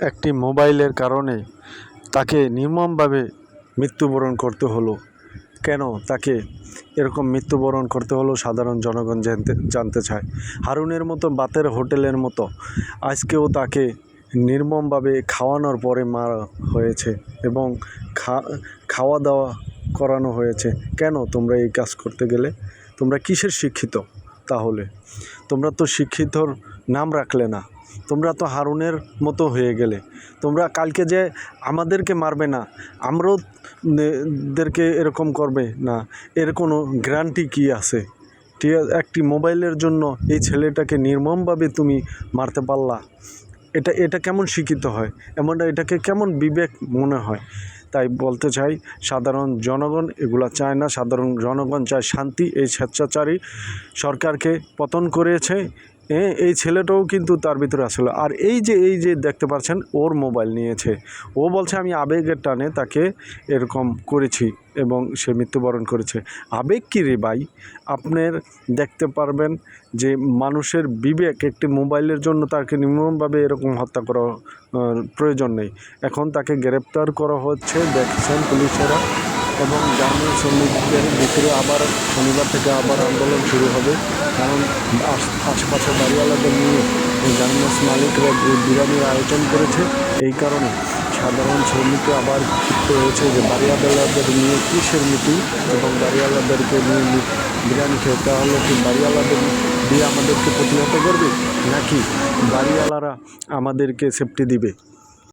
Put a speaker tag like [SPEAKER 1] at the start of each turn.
[SPEAKER 1] একটি মোবাইলের কারণে তাকে নির্মমভাবে মৃত্যুবরণ করতে হলো। কেন তাকে এরকম মৃত্যুবরণ করতে হলো সাধারণ জনগণ জানতে জানতে চায়। হারুনের মতো বাতের হোটেলের মতো আজকেও তাকে নির্মমভাবে খাওয়ানোর পরে মারা হয়েছে এবং খা খাওয়া দাওয়া করানো হয়েছে। কেন তোমরা এই কাজ করতে গেলে? তোমরা কিসের শিক্ষিত তাহলে? তোমরা তো শিক্ষিতর নাম রাখলে না। তোমরা তো হারুনের মতো হয়ে গেলে। তোমরা কালকে যে আমাদেরকে মারবে না, আমরাও দেরকে এরকম করবে না। এর কোনো গ্যারান্টি কি আছে? ঠিক আছে, একটি মোবাইলের জন্য এই ছেলেটাকে নির্মমভাবে তুমি মারতে পারলা। এটা এটা কেমন শিক্ষিত হয়? এমন এটাকে কেমন বিবেক মনে হয়? তাই বলতে চাই, সাধারণ জনগণ এগুলা চায় না। সাধারণ জনগণ চায় শান্তি, এই স্বেচ্ছাচারী সরকারকে পতন করেছে। এই ছেলেটাও কিন্তু তার ভিতরে আসলো। আর এই যে এই যে দেখতে পাচ্ছেন, ওর মোবাইল নিয়েছে। ও বলছে, আমি আবেগের টানে তাকে এরকম করেছি এবং সে মৃত্যুবরণ করেছে। আবেগ কী রে ভাই? আপনার দেখতে পারবেন যে মানুষের বিবেক, একটি মোবাইলের জন্য তাকে নির্মমভাবে এরকম হত্যা করা প্রয়োজন নেই। এখন তাকে গ্রেপ্তার করা হচ্ছে, দেখছেন পুলিশেরা। এবং গ্রামীণ শ্রমিকদের ভিতরে আবার শনিবার থেকে আবার আন্দোলন শুরু হবে। কারণ আশ- আশেপাশে বাড়িওয়ালাদের নিয়ে গার্মেন্টস মালিকরা যে বিরিয়ানির আয়োজন করেছে, এই কারণে সাধারণ শ্রমিকরা আবার ক্ষিপ্ত হয়েছে যে বাড়িওয়ালাদের নিয়ে কিসের মিটিং এবং বাড়িওয়ালাদেরকে নিয়ে বিরিয়ানি খেয়ে তাহলে কি বাড়িওয়ালাদের দিয়ে আমাদেরকে প্রতিহত করবে? নাকি বাড়িওয়ালারা আমাদেরকে সেফটি দিবে?